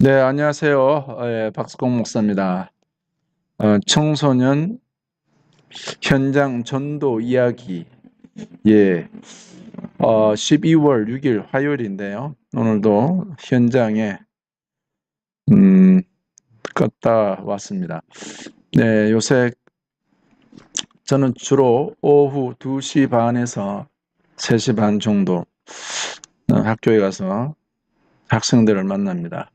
네, 안녕하세요. 어, 예, 박수공 목사입니다. 어, 청소년 현장 전도 이야기. 예, 어, 12월 6일 화요일인데요. 오늘도 현장에, 음, 갔다 왔습니다. 네, 요새 저는 주로 오후 2시 반에서 3시 반 정도 어, 학교에 가서 학생들을 만납니다.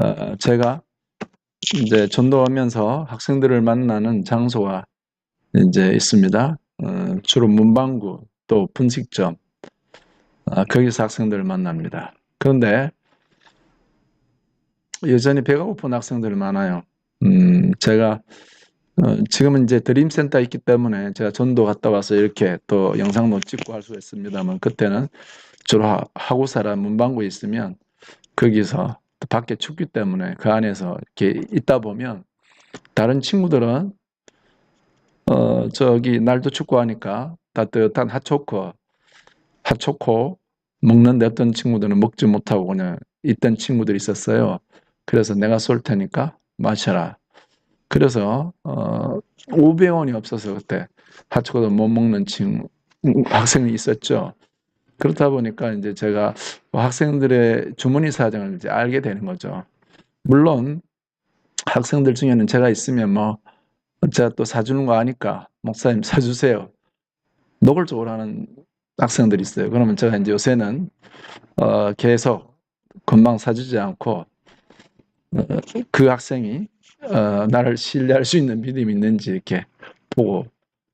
어, 제가 이제 전도하면서 학생들을 만나는 장소가 이제 있습니다. 어, 주로 문방구 또 분식점 아, 거기서 학생들을 만납니다. 그런데 여전히 배가 고픈 학생들이 많아요. 음, 제가 어, 지금은 이제 드림센터 있기 때문에 제가 전도 갔다 와서 이렇게 또 영상도 찍고 할 수 있습니다만 그때는 주로 하- 하고사라 문방구에 있으면 거기서 또 밖에 춥기 때문에 그 안에서 이렇게 있다 보면 다른 친구들은 어 저기 날도 춥고 하니까 따뜻한 핫초코 핫초코 먹는데 어떤 친구들은 먹지 못하고 그냥 있던 친구들이 있었어요. 그래서 내가 쏠 테니까 마셔라. 그래서 어 500원이 없어서 그때 핫초코도 못 먹는 친구 학생이 있었죠. 그렇다 보니까 이제 제가 학생들의 주머니 사정을 이제 알게 되는 거죠. 물론 학생들 중에는 제가 있으면 뭐 제가 또 사주는 거 아니까 목사님 사주세요. 노골적으로 하는 학생들이 있어요. 그러면 제가 이제 요새는 어 계속 금방 사주지 않고 어, 그 학생이 어 나를 신뢰할 수 있는 믿음이 있는지 이렇게 보고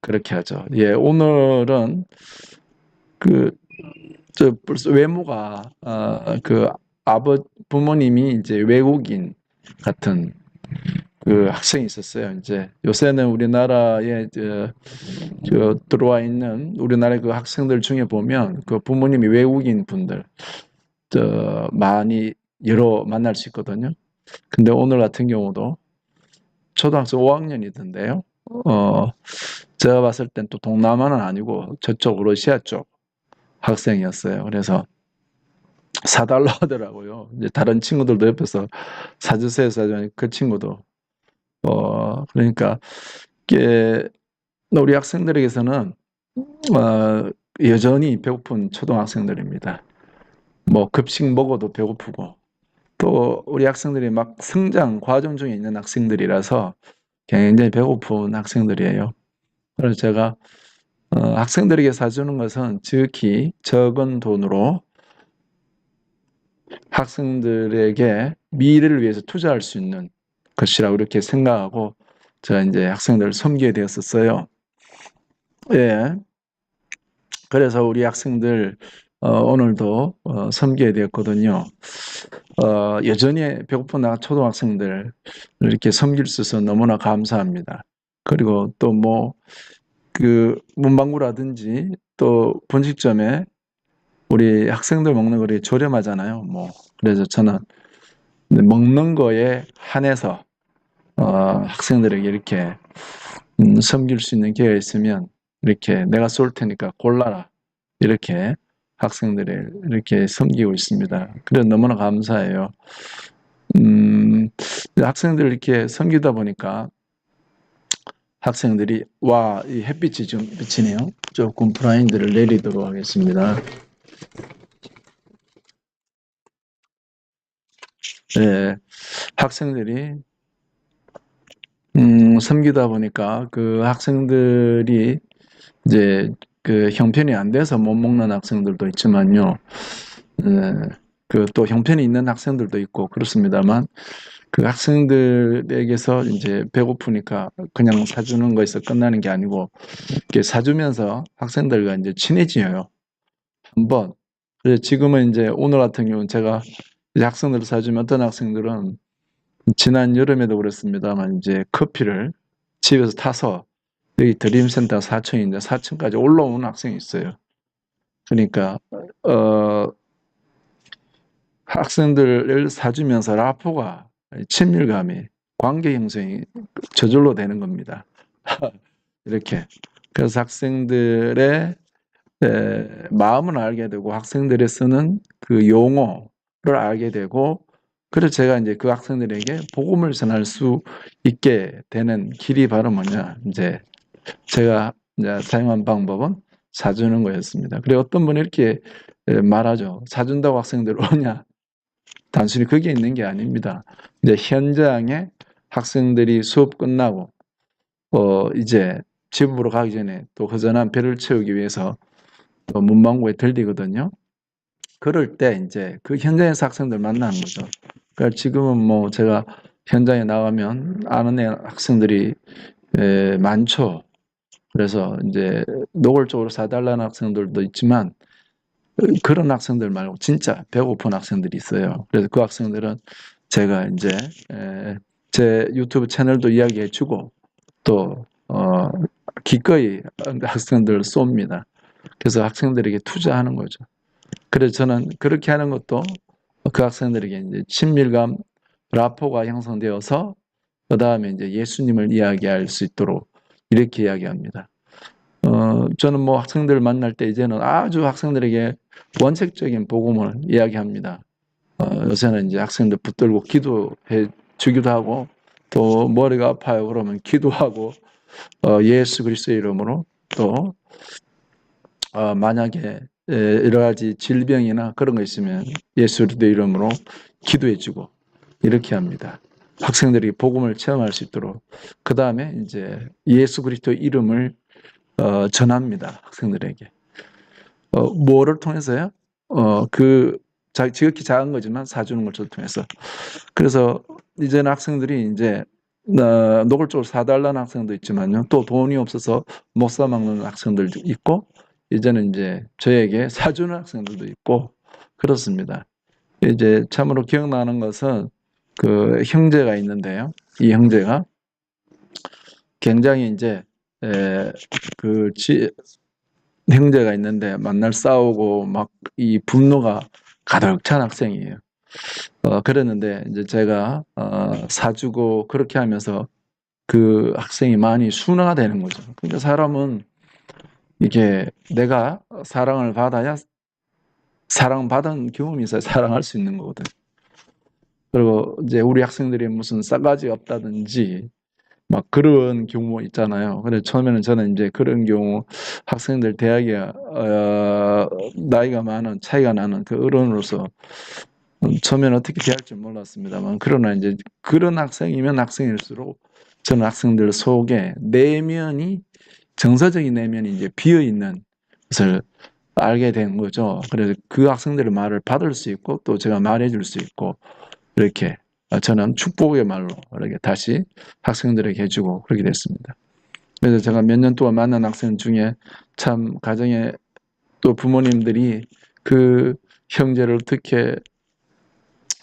그렇게 하죠. 예, 오늘은 그 저 벌써 외모가 어, 그 아버 부모님이 이제 외국인 같은 그 학생이 있었어요. 이제 요새는 우리나라에 저, 저 들어와 있는 우리나라 그 학생들 중에 보면 그 부모님이 외국인 분들 저 많이 여러 만날 수 있거든요. 근데 오늘 같은 경우도 초등학생 5학년이던데요. 어, 제가 봤을 땐 또 동남아는 아니고 저쪽 러시아 쪽 학생이었어요. 그래서 사달라 하더라고요. 이제 다른 친구들도 옆에서 사주세요, 사주세요. 그 친구도. 어, 그러니까, 이게, 우리 학생들에게서는, 어, 여전히 배고픈 초등학생들입니다. 뭐, 급식 먹어도 배고프고, 또, 우리 학생들이 막 성장 과정 중에 있는 학생들이라서 굉장히 배고픈 학생들이에요. 그래서 제가, 어, 학생들에게 사주는 것은 지극히 적은 돈으로 학생들에게 미래를 위해서 투자할 수 있는 것이라고 이렇게 생각하고 제가 이제 학생들을 섬기게 되었었어요. 예. 그래서 우리 학생들 어, 오늘도 어, 섬기게 되었거든요. 어, 여전히 배고픈 나 초등학생들 이렇게 섬길 수 있어서 너무나 감사합니다. 그리고 또뭐 그 문방구라든지 또 분식점에 우리 학생들 먹는 거리 저렴하잖아요. 뭐 그래서 저는 먹는 거에 한해서 어, 학생들에게 이렇게 음, 섬길 수 있는 기회가 있으면 이렇게 내가 쏠 테니까 골라라 이렇게 학생들을 이렇게 섬기고 있습니다. 그래서 너무나 감사해요. 음, 학생들 이렇게 섬기다 보니까 학생들이 와, 이 햇빛이 좀 비치네요. 조금 브라인드를 내리도록 하겠습니다. 네, 학생들이 음, 섬기다 보니까 그 학생들이 이제 그 형편이 안 돼서 못 먹는 학생들도 있지만요. 그또 형편이 있는 학생들도 있고 그렇습니다만 그 학생들에게서 이제 배고프니까 그냥 사주는 거에서 끝나는 게 아니고 이렇게 사주면서 학생들과 이제 친해지어요. 한번. 그래서 지금은 이제 오늘 같은 경우는 제가 학생들을 사주면 어떤 학생들은 지난 여름에도 그랬습니다만 이제 커피를 집에서 타서 여기 드림센터 4층인데 4층까지 올라오는 학생이 있어요. 그러니까 어 학생들을 사주면서 라포가 친밀감이 관계 형성이 저절로 되는 겁니다. 이렇게 그래서 학생들의 에, 마음을 알게 되고 학생들이 쓰는 그 용어를 알게 되고 그래서 제가 이제 그 학생들에게 복음을 전할 수 있게 되는 길이 바로 뭐냐. 이제 제가 이제 사용한 방법은 사주는 거였습니다. 그래 어떤 분이 이렇게 에, 말하죠. 사준다고 학생들 오냐? 단순히 그게 있는 게 아닙니다. 이제 현장에 학생들이 수업 끝나고 어 이제 집으로 가기 전에 또 허전한 배를 채우기 위해서 또 문방구에 들리거든요. 그럴 때 이제 그 현장에서 학생들 만나는 거죠. 그러니까 지금은 뭐 제가 현장에 나가면 아는 애 학생들이 에, 많죠. 그래서 이제 노골적으로 사달라는 학생들도 있지만 그런 학생들 말고 진짜 배고픈 학생들이 있어요. 그래서 그 학생들은 제가 이제 에, 제 유튜브 채널도 이야기해주고 또 어, 기꺼이 학생들을 쏩니다. 그래서 학생들에게 투자하는 거죠. 그래서 저는 그렇게 하는 것도 그 학생들에게 이제 친밀감, 라포가 형성되어서 그 다음에 이제 예수님을 이야기할 수 있도록 이렇게 이야기합니다. 어, 저는 뭐 학생들 만날 때 이제는 아주 학생들에게 원색적인 복음을 이야기합니다. 어, 요새는 이제 학생들 붙들고 기도해 주기도 하고 또 머리가 아파요 그러면 기도하고 어, 예수 그리스도의 이름으로 또 어, 만약에 에, 여러 가지 질병이나 그런 거 있으면 예수 그리스도의 이름으로 기도해 주고 이렇게 합니다. 학생들이 복음을 체험할 수 있도록 그 다음에 이제 예수 그리스도의 이름을 어, 전합니다. 학생들에게. 어, 뭐를 통해서요? 어, 그, 자, 지극히 작은 거지만 사주는 걸 통해서. 그래서 이제는 학생들이 이제, 어, 노골적으로 사달라는 학생도 있지만요. 또 돈이 없어서 못 사먹는 학생들도 있고, 이제는 이제 저에게 사주는 학생들도 있고, 그렇습니다. 이제 참으로 기억나는 것은 그 형제가 있는데요. 이 형제가 굉장히 이제 에, 그 지, 형제가 있는데 만날 싸우고 막 이 분노가 가득 찬 학생이에요. 어, 그랬는데 이제 제가 어, 사주고 그렇게 하면서 그 학생이 많이 순화가 되는 거죠. 그러니까 사람은 이게 내가 사랑을 받아야 사랑받은 경험이 있어야 사랑할 수 있는 거거든. 그리고 이제 우리 학생들이 무슨 싸가지 없다든지 막 그런 경우 있잖아요. 근데 처음에는 저는 이제 그런 경우 학생들 대학에 어, 나이가 많은 차이가 나는 그 어른으로서 처음에는 어떻게 대할지 몰랐습니다만 그러나 이제 그런 학생이면 학생일수록 저는 학생들 속에 내면이 정서적인 내면이 이제 비어 있는 것을 알게 된 거죠. 그래서 그 학생들의 말을 받을 수 있고 또 제가 말해줄 수 있고 이렇게 저는 축복의 말로 이렇게 다시 학생들에게 해주고 그렇게 됐습니다. 그래서 제가 몇 년 동안 만난 학생 중에 참 가정에 또 부모님들이 그 형제를 어떻게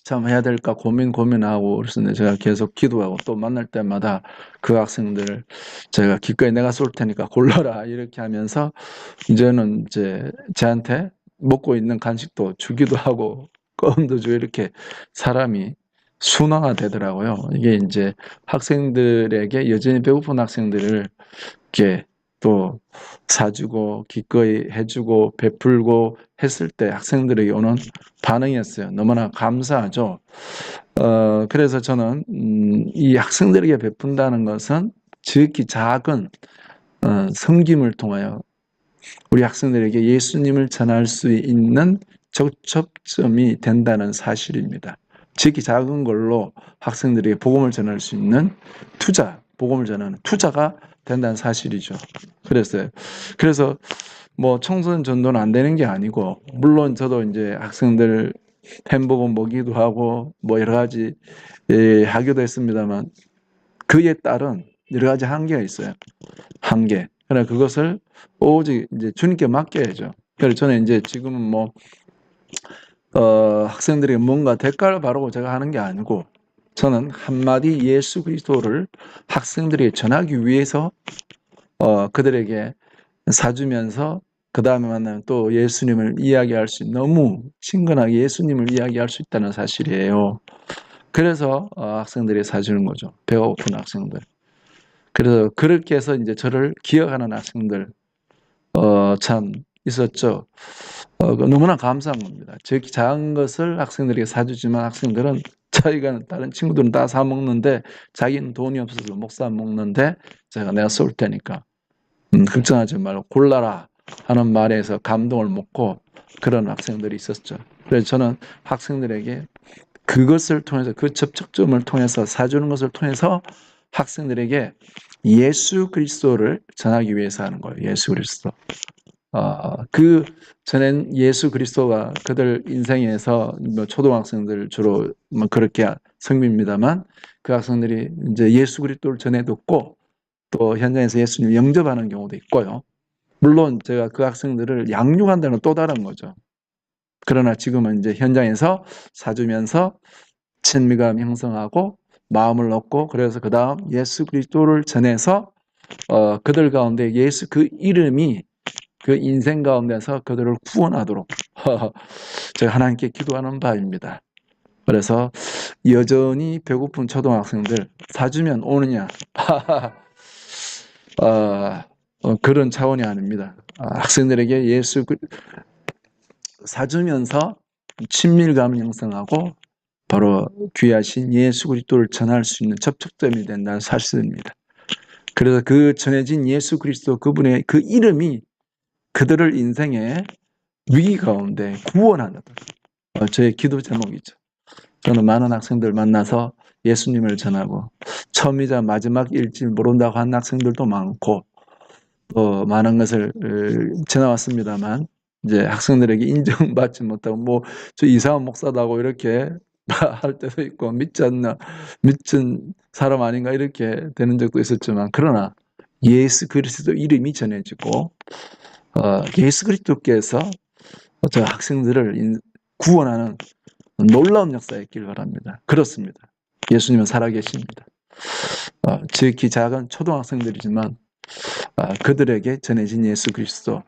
참 해야 될까 고민 고민하고 그랬는데 제가 계속 기도하고 또 만날 때마다 그 학생들 제가 기꺼이 내가 쏠 테니까 골라라 이렇게 하면서 이제는 이제 저한테 먹고 있는 간식도 주기도 하고 껌도 주고 이렇게 사람이 순화가 되더라고요. 이게 이제 학생들에게 여전히 배고픈 학생들을 이렇게 또 사주고 기꺼이 해주고 베풀고 했을 때 학생들에게 오는 반응이었어요. 너무나 감사하죠. 어, 그래서 저는 음, 이 학생들에게 베푼다는 것은 지극히 작은 어, 섬김을 통하여 우리 학생들에게 예수님을 전할 수 있는 접촉점이 된다는 사실입니다. 지극히 작은 걸로 학생들에게 복음을 전할 수 있는 투자, 복음을 전하는 투자가 된다는 사실이죠. 그랬어요. 그래서 뭐 청소년 전도는 안 되는 게 아니고 물론 저도 이제 학생들 햄버거 먹이도 하고 뭐 여러 가지 예, 하기도 했습니다만 그에 따른 여러 가지 한계가 있어요. 한계. 그러나 그것을 오직 이제 주님께 맡겨야죠. 그래서 저는 이제 지금은 뭐 어, 학생들이 뭔가 대가를 바라고 제가 하는 게 아니고 저는 한마디 예수 그리스도를 학생들에게 전하기 위해서 어, 그들에게 사주면서 그 다음에 만나면 또 예수님을 이야기할 수 너무 친근하게 예수님을 이야기할 수 있다는 사실이에요. 그래서 어, 학생들이 사주는 거죠. 배가 고픈 학생들. 그래서 그렇게 해서 이제 저를 기억하는 학생들 어, 참 있었죠. 어, 너무나 감사한 겁니다. 즉 작은 것을 학생들에게 사주지만 학생들은 자기가 다른 친구들은 다 사 먹는데 자기는 돈이 없어서 못 사 먹는데 제가 내가 쏠 테니까 음, 걱정하지 말고 골라라 하는 말에서 감동을 먹고 그런 학생들이 있었죠. 그래서 저는 학생들에게 그것을 통해서 그 접촉점을 통해서 사주는 것을 통해서 학생들에게 예수 그리스도를 전하기 위해서 하는 거예요. 예수 그리스도. 어, 그 전엔 예수 그리스도가 그들 인생에서 뭐 초등학생들 주로 뭐 그렇게 성비입니다만 그 학생들이 이제 예수 그리스도를 전해 듣고 또 현장에서 예수님 영접하는 경우도 있고요. 물론 제가 그 학생들을 양육한다는 또 다른 거죠. 그러나 지금은 이제 현장에서 사주면서 친밀감 형성하고 마음을 얻고 그래서 그 다음 예수 그리스도를 전해서 어, 그들 가운데 예수 그 이름이 그 인생 가운데서 그들을 구원하도록 제가 하나님께 기도하는 바입니다. 그래서 여전히 배고픈 초등학생들 사주면 오느냐 어, 어, 그런 차원이 아닙니다. 아, 학생들에게 예수 그- 사주면서 친밀감을 형성하고 바로 귀하신 예수 그리스도를 전할 수 있는 접촉점이 된다는 사실입니다. 그래서 그 전해진 예수 그리스도 그분의 그 이름이 그들을 인생의 위기 가운데. 어, 저의 기도 제목이죠. 저는 많은 학생들 만나서 예수님을 전하고 처음이자 마지막일지 모른다고 한 학생들도 많고 또 많은 것을 어, 지나왔습니다만 이제 학생들에게 인정받지 못하고 뭐 저 이상한 목사다고 이렇게 할 때도 있고 믿지 않나 믿은 사람 아닌가 이렇게 되는 적도 있었지만 그러나 예수 그리스도 이름이 전해지고 어, 예수 그리스도께서 저 학생들을 인- 구원하는 놀라운 역사에 있길 바랍니다. 그렇습니다. 예수님은 살아계십니다. 어, 지극히 작은 초등학생들이지만 아, 그들에게 전해진 예수 그리스도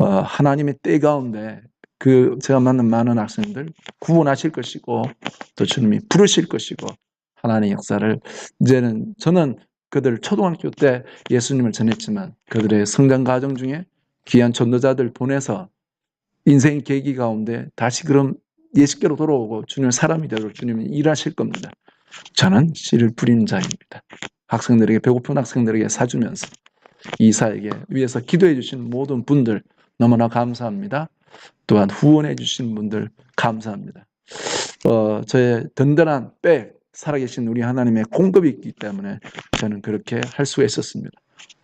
어, 하나님의 때 가운데 그 제가 만난 많은 학생들 구원하실 것이고 또 주님이 부르실 것이고 하나님의 역사를 이제는 저는 그들 초등학교 때 예수님을 전했지만 그들의 성장 과정 중에 귀한 전도자들 보내서 인생 계기 가운데 다시 그럼 예수께로 돌아오고 주님의 사람이 되도록 주님이 일하실 겁니다. 저는 씨를 뿌리는 자입니다. 학생들에게 배고픈 학생들에게 사주면서 이사에게 위해서 기도해 주신 모든 분들 너무나 감사합니다. 또한 후원해 주신 분들 감사합니다. 어, 저의 든든한 백 살아계신 우리 하나님의 공급이 있기 때문에 저는 그렇게 할 수가 있었습니다.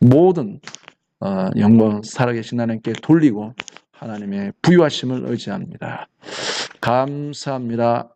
모든 어, 영광 살아계신 하나님께 돌리고 하나님의 부유하심을 의지합니다. 감사합니다.